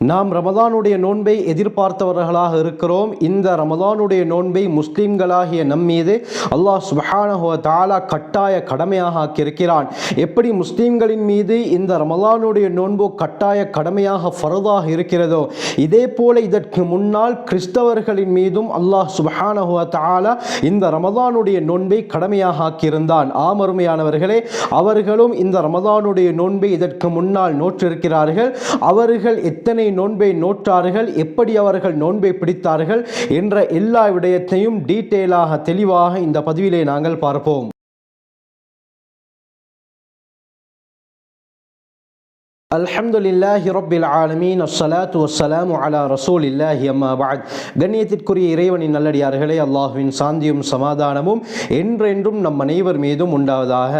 நாம் ரமதானுடைய நோன்பை எதிர்பார்த்தவர்களாக இருக்கிறோம். இந்த ரமதானுடைய நோன்பை முஸ்லீம்களாகிய நம் மீது அல்லாஹ் சுபஹானஹுவ தாலா கட்டாய கடமையாக ஆக்கியிருக்கிறான். எப்படி முஸ்லீம்களின் மீது இந்த ரமதானுடைய நோன்பு கட்டாய கடமையாக ஃபரதாக இருக்கிறதோ இதே போல இதற்கு முன்னால் கிறிஸ்தவர்களின் மீதும் அல்லாஹ் சுபஹானஹுவ தாலா இந்த ரமதானுடைய நோன்பை கடமையாக ஆக்கியிருந்தான். ஆமருமையானவர்களே அவர்களும் இந்த ரமதானுடைய நோன்பை இதற்கு முன்னால் நோற்றிருக்கிறார்கள். அவர்கள் எத்தனை நோன்பை நோற்றார்கள் எப்படி அவர்கள் நோன்பை பிடித்தார்கள் என்ற எல்லா விடயத்தையும் டீட்டெயிலாக தெளிவாக இந்த பதிவிலே நாங்கள் பார்ப்போம். அல்ஹம்துலில்லாஹி ரொப்பில் ஆலமீன். அஸ்ஸலாத்து வஸ்ஸலாமு அலா ரசூலில்லாஹி அம்மா பஅத். கண்ணியத்திற்குரிய இறைவனின் நல்லடியார்களே அல்லாஹ்வின் சாந்தியும் சமாதானமும் என்றென்றும் நம் அனைவர் மீதும் உண்டாவதாக.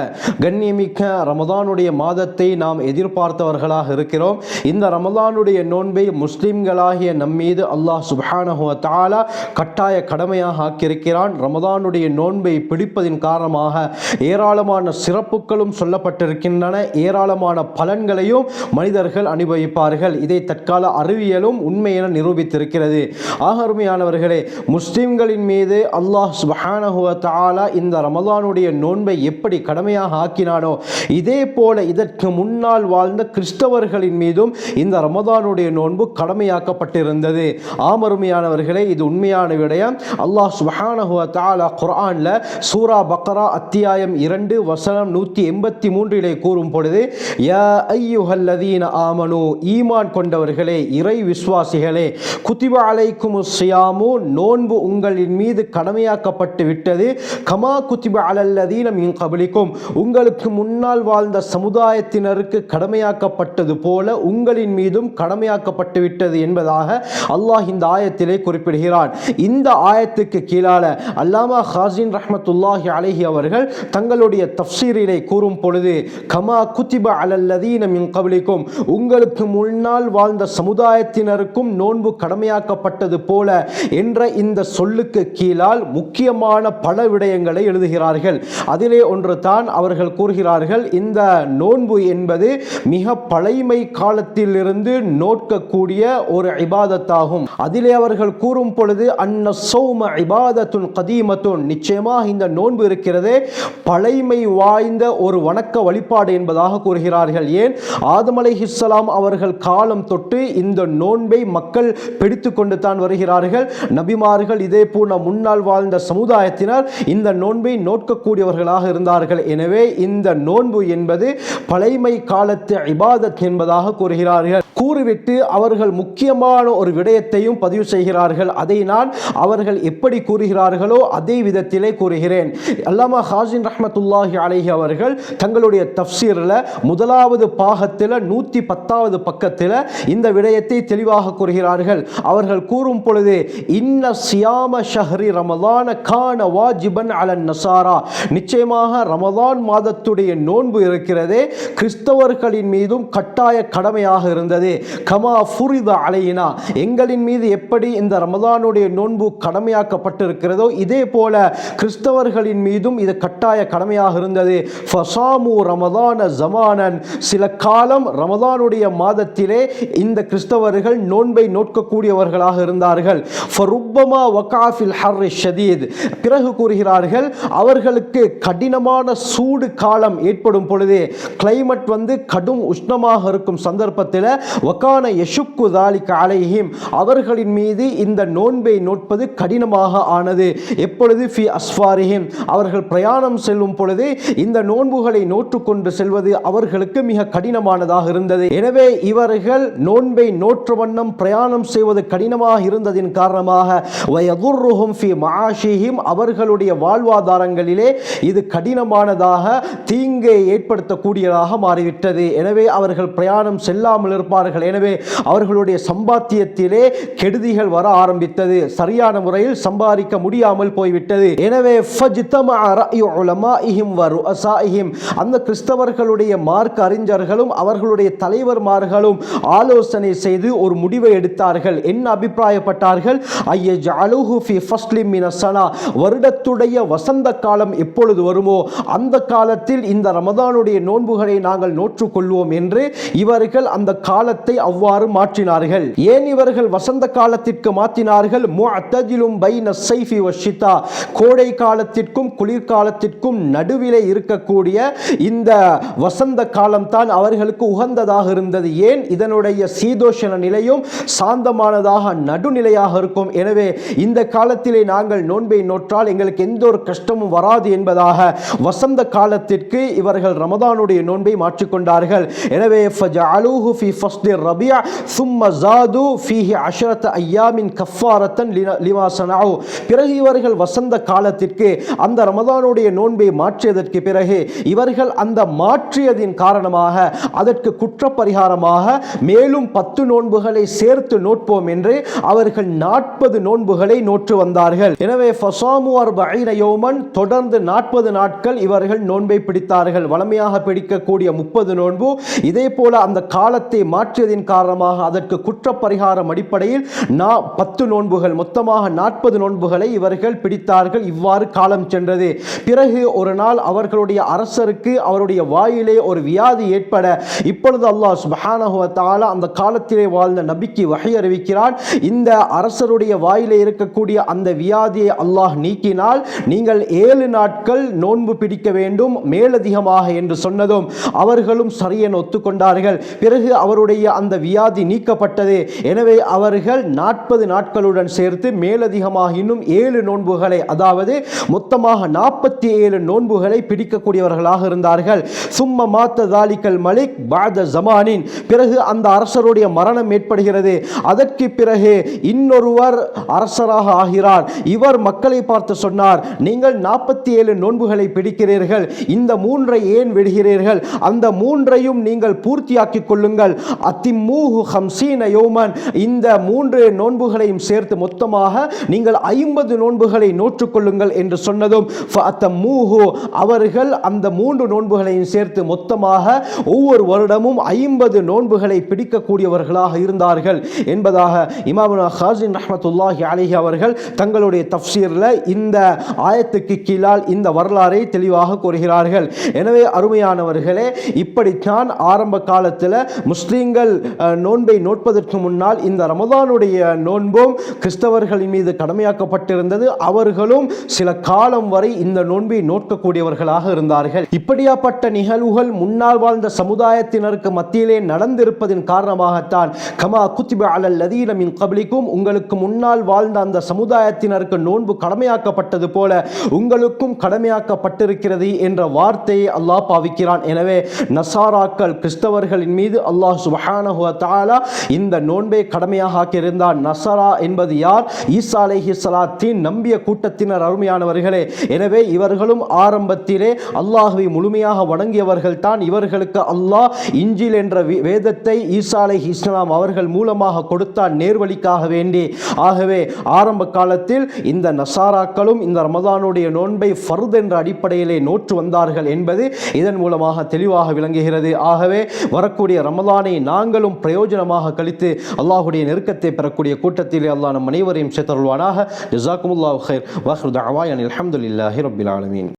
கண்ணியமிக்க ரமதானுடைய மாதத்தை நாம் எதிர்பார்த்தவர்களாக இருக்கிறோம். இந்த ரமதானுடைய நோன்பை முஸ்லிம்களாகிய நம் மீது அல்லாஹ் சுப்ஹானஹு தாலா கட்டாய கடமையாக ஆக்கியிருக்கிறான். ரமதானுடைய நோன்பை பிடிப்பதின் காரணமாக ஏராளமான சிறப்புகளும் சொல்லப்பட்டிருக்கின்றன. ஏராளமான பலன்களையும் மனிதர்கள் அனுபவிப்பார்கள். இதை தற்கால அறிவியலும் உண்மை என நிரூபித்திருக்கிறது ஆகருமையானவர்களே முஸ்லிம்களின் மீது அல்லாஹ் சுபஹானஹு தாலா இந்த ரமலானுடைய நோன்பை எப்படி கடமையாக ஆக்கினானோ இதே போல இதற்கு முன்னால் வாழ்ந்த கிறிஸ்தவர்களின் மீதும் இந்த ரமதானுடைய நோன்பு கடமையாக்கப்பட்டிருந்தது. ஆமருமையானவர்களே இது உண்மையான விடயம். அல்லாஹ் சுபஹானஹு தாலா தஆலா சூரா பக்ரா அத்தியாயம் இரண்டு வசனம் நூற்றி எண்பத்தி மூன்றிலே கூறும் பொழுது யா ஐயுஹல்லதீன ஆமனு ஈமான் கொண்டவர்களே இறை விசுவாசிகளே குதிப அலைக்கும் சியாமு நோன்பு உங்களின் மீது கடமையாக்கப்பட்டு விட்டது. கமா குத்திப அலல்லதீனம் மின் கபலிக்கும் உங்களுக்கு முன்னால் வாழ்ந்த சமுதாயத்தினருக்கு கடமையாக்கப்பட்டது போல உங்களின் மீதும் கடமையாக்கப்பட்டு விட்டது என்பதாக அல்லாஹ் இந்த ஆயத்திலே குறிப்பிடுகிறான். இந்த ஆயத்துக்கு கீழால அல்லாமா ஹாசின் ரஹமத்துல்லாஹி அலஹி அவர்கள் தங்களுடைய தஃப்சீரிலே கூறும் பொழுது கமா குத்திப அலல்லதீனம் அலல்லதீன கபலி கபலிக்கும் உங்களுக்கு முன்னால் வாழ்ந்த சமுதாயத்தினருக்கும் நோன்பு கடமையாக்கப்பட்டது போல என்ற இந்த சொல்லுக்கு கீழால் முக்கியமான பல விடயங்களை எழுதுகிறார்கள். அதிலே ஒன்று தான் அவர்கள் கூறுகிறார்கள். இந்த நோன்பு என்பது மிக பழைமை காலத்திலிருந்து நோக்கக்கூடிய ஒரு இபாதத்தாகும். அதிலே அவர்கள் கூறும் பொழுது அன்ன சௌம இபாதத்துன் கதீமத்துன். நிச்சயமாக இந்த நோன்பு இருக்கிறதே பழைமை வாய்ந்த ஒரு வணக்க வழிபாடு என்பதாக கூறுகிறார்கள். ஏன்? ஆதம் அலைஹிஸ்ஸலாம் அவர்கள் காலம் தொட்டு இந்த நோன்பை மக்கள் பிடித்து கொண்டு தான் வருகிறார்கள். நபிமார்கள் இதே போல முன்னால் வாழ்ந்த சமுதாயத்தினர் இந்த நோன்பை நோட்கக்கூடியவர்களாக இருந்தார்கள். எனவே இந்த நோன்பு என்பது பழைமை காலத்து இபாதத் என்பதாக கூறுகிறார்கள். கூறிவிட்டு அவர்கள் முக்கியமான ஒரு விடயத்தையும் பதிவு செய்கிறார்கள். அதை நான் அவர்கள் எப்படி கூறுகிறார்களோ அதே விதத்திலே கூறுகிறேன். அல்லாமா ஹாசின் ரஹமத்துல்லாஹி அலைஹி அவர்கள் தங்களுடைய தப்சீரில் முதலாவது பாகத்தில் நூற்றி பத்தாவது பக்கத்தில் இந்த விடயத்தை தெளிவாக கூறுகிறார்கள். அவர்கள் கூறும் பொழுது இன்ன சியாம ஷஹரி ரமதான கான வாஜிபன் அலன் நசாரா. நிச்சயமாக ரமதான் மாதத்துடைய நோன்பு இருக்கிறதே கிறிஸ்தவர்களின் மீதும் கட்டாய கடமையாக இருந்தது. கமா ஃபுரித அலையினா. எங்களின் மீது எப்படி இந்த ரமதானுடைய நோன்பு கடமையாக்கப்பட்டிருக்கிறதோ இதே போல கிறிஸ்தவர்களின் மீதும் இது கட்டாய கடமையாக இருந்தது. ஃபசாமு ரமதான ஜமானன். சில காலம் ரமதானுடைய மாதத்திலே இந்த கிறிஸ்தவர்கள் நோன்பை நோட்கக்கூடியவர்களாக இருந்தார்கள். ஃபருப்பமா வக்காஃபில் ஹர் ஷதீத். பிறகு கூறுகிறார்கள் அவர்களுக்கு கடினமான சூடு காலம் ஏற்படும் பொழுது கிளைமேட் வந்து கடும் உஷ்ணமாக இருக்கும் சந்தர்ப்பத்தில் வக்கான யஷுக்கு தாலிக் அலைஹிம். அவர்களின் மீது இந்த நோன்பை நோட்பது கடினமாக ஆனது. எப்பொழுது? ஃபி அஸ்வாரிஹிம் அவர்கள் பிரயாணம் செல்லும் பொழுது இந்த நோன்புகளை நோற்றுக்கொண்டு செல்வது அவர்களுக்கு மிக கடினமானதாக இருந்தது. எனவே இவர்கள் நோன்பை நோற்று வண்ணம் பிரயாணம் செய்வது கடினமாக இருந்ததின் காரணமாக அவர்களுடைய வாழ்வாதாரங்களிலே இது கடினமானதாக தீங்கை ஏற்படுத்தக்கூடியதாக மாறிவிட்டது. எனவே அவர்கள் பிரயாணம் செல்லாமல் இருப்பார்கள். எனவே அவர்களுடைய சம்பாத்தியத்திலே கெடுதிகள் வர ஆரம்பித்தது. சரியான முறையில் சம்பாதிக்க முடியாமல் போய்விட்டது. எனவே அந்த கிறிஸ்தவர்களுடைய மார்க் அறிஞர்களும் அவர்கள் அவர்களுடைய தலைவர்மார்களும் ஆலோசனை செய்து ஒரு முடிவை எடுத்தார்கள். என்ன அபிப்பிராயப்பட்டார்கள்? ஐயஜ் அலுஹு ஃபி மினசனா வருடத்துடைய வசந்த காலம் எப்பொழுது வருமோ அந்த காலத்தில் இந்த ரமதானுடைய நோன்புகளை நாங்கள் நோற்றுக்கொள்வோம் என்று இவர்கள் அந்த காலத்தை அவ்வாறு மாற்றினார்கள். ஏன் இவர்கள் வசந்த காலத்திற்கு மாற்றினார்கள்? முஅத்தஜிலும் பைன சைஃபி வஷிதா கோடை காலத்திற்கும் குளிர்காலத்திற்கும் நடுவிலே இருக்கக்கூடிய இந்த வசந்த காலம்தான் அவர்களுக்கு உகந்ததாக இருந்தது. ஏன்? இதனுடைய சீதோஷண நிலையும் சாந்தமானதாக நடுநிலையாக இருக்கும். எனவே இந்த காலத்திலே நாங்கள் நோன்பை நோற்றால் எங்களுக்கு எந்த ஒரு கஷ்டமும் வராது என்பதாக வசந்த காலத்திற்கு இவர்கள் ரமதானுடைய நோன்பை மாற்றிக்கொண்டார்கள். எனவே ஃபஜஅலூஹு ஃபி ஃபஸ்லி ரபியா சும்ம ஜாது ஃபீஹி அஷரத் ஐயாமின் கஃபாரத்தன் லின- லிமா பிறகு இவர்கள் வசந்த காலத்திற்கு அந்த ரமதானுடைய நோன்பை மாற்றியதற்கு பிறகு இவர்கள் அந்த மாற்றியதின் காரணமாக அதற்கு குற்றப்பரிகாரமாக மேலும் பத்து நோன்புகளை சேர்த்து நோட்போம் என்று அவர்கள் நாற்பது நோன்புகளை நோற்று வந்தார்கள். எனவே தொடர்ந்து நாற்பது நாட்கள் இவர்கள் நோன்பை பிடித்தார்கள். வளமையாக பிடிக்கக்கூடிய முப்பது நோன்பு இதே போல அந்த காலத்தை மாற்றியதின் காரணமாக அதற்கு குற்றப்பரிகாரம் அடிப்படையில் பத்து நோன்புகள் மொத்தமாக நாற்பது நோன்புகளை இவர்கள் பிடித்தார்கள். இவ்வாறு காலம் சென்றது. பிறகு ஒரு நாள் அவர்களுடைய அரசருக்கு அவருடைய வாயிலே ஒரு வியாதி ஏற்பட இப்பொழுது அல்லாஹ் சுப்ஹானஹு அந்த காலத்திலே வாழ்ந்த நபிக்கு வகை அறிவிக்கிறான். இந்த அரசருடைய வாயிலே இருக்கக்கூடிய அந்த வியாதியை அல்லாஹ் நீக்கினால் நீங்கள் ஏழு நாட்கள் நோன்பு பிடிக்க வேண்டும் மேலதிகமாக என்று சொன்னதும் அவர்களும் சரியென ஒத்துக்கொண்டார்கள். பிறகு அவருடைய அந்த வியாதி நீக்கப்பட்டது. எனவே அவர்கள் நாற்பது நாட்களுடன் சேர்த்து மேலதிகமாக இன்னும் ஏழு நோன்புகளை அதாவது மொத்தமாக நாற்பத்தி ஏழு நோன்புகளை பிடிக்கக்கூடியவர்களாக இருந்தார்கள். சும்ம மாத்த தாலிக்கல் மலிக் பாத ஜமானின் பிறகு அந்த அரசருடைய மரணம் ஏற்படுகிறது. அதற்கு பிறகு இன்னொருவர் அரசராக ஆகிறார். இவர் மக்களை பார்த்து சொன்னார் நீங்கள் நாற்பத்தி ஏழு நோன்புகளை பிடிக்கிறீர்கள் இந்த மூன்றை ஏன் விடுகிறீர்கள்? அந்த மூன்றையும் நீங்கள் பூர்த்தியாக்கிக் கொள்ளுங்கள். அத்திமூஹு ஹம்சீன யோமன். இந்த மூன்று நோன்புகளையும் சேர்த்து மொத்தமாக நீங்கள் ஐம்பது நோன்புகளை நோற்றுக்கொள்ளுங்கள் என்று சொன்னதும் மூஹு அவர்கள் அந்த மூன்று நோன்புகளையும் சேர்த்து மொத்தமாக ஒவ்வொரு வருடமும் ஐம்பது நோன்புகளை பிடிக்கக்கூடியவர்களாக இருந்தார்கள் என்பதாக இமாமுனா ஹாசின் ரஹமத்துல்லாஹி அலிஹி அவர்கள் தங்களுடைய தஃப்சீரில் இந்த ஆயத்துக்கு கீழால் இந்த வரலாறை தெளிவாக கூறுகிறார்கள். எனவே அருமையானவர்களே இப்படித்தான் ஆரம்ப காலத்தில் முஸ்லீம்கள் நோன்பை நோட்பதற்கு முன்னால் இந்த ரமதானுடைய நோன்பும் கிறிஸ்தவர்களின் மீது கடமையாக்கப்பட்டிருந்தது. அவர்களும் சில காலம் வரை இந்த நோன்பை நோக்கக்கூடியவர்களாக இருந்தார்கள். இப்படியாப்பட்ட நிகழ்வுகள் முன்னால் வாழ்ந்த சமுதாயத்தில் சமுதாயத்தினருக்கு மத்தியிலே நடந்திருப்பதின் காரணமாகத்தான் கமா குத்திப அலல் லதீனமின் கபலிக்கும் உங்களுக்கு முன்னால் வாழ்ந்த அந்த சமுதாயத்தினருக்கு நோன்பு கடமையாக்கப்பட்டது போல உங்களுக்கும் கடமையாக்கப்பட்டிருக்கிறது என்ற வார்த்தையை அல்லாஹ் பாவிக்கிறான். எனவே நசாராக்கள் கிறிஸ்தவர்களின் மீது அல்லாஹ் சுபஹானஹு இந்த நோன்பை கடமையாக ஆக்கியிருந்தார் நசரா என்பது யார்? ஈசா அலைஹி சலாத்தின் நம்பிய கூட்டத்தினர் அருமையானவர்களே. எனவே இவர்களும் ஆரம்பத்திலே அல்லாஹுவை முழுமையாக வணங்கியவர்கள் தான் இவர்களுக்கு அல்லாஹ் இஞ்சில் என்ற வே- வேதத்தை ஈசாலை இஸ்லாம் அவர்கள் மூலமாக கொடுத்தார் நேர்வழிக்காக வேண்டி. ஆகவே ஆரம்ப காலத்தில் இந்த நசாராக்களும் இந்த ரமதானுடைய நோன்பை ஃபர்த் என்ற அடிப்படையிலே நோற்று வந்தார்கள் என்பது இதன் மூலமாக தெளிவாக விளங்குகிறது. ஆகவே வரக்கூடிய ரமதானை நாங்களும் பிரயோஜனமாக கழித்து அல்லாஹுடைய நெருக்கத்தை பெறக்கூடிய கூட்டத்திலே அல்லாஹ் நம் அனைவரையும் சேர்த்தருள்வானாக. ஜசாக்குமுல்லாஹ் ஹைர் வாஹ்ரு தஅவாயன் அலமதுல்லாஹி ரபில் ஆலமீன்.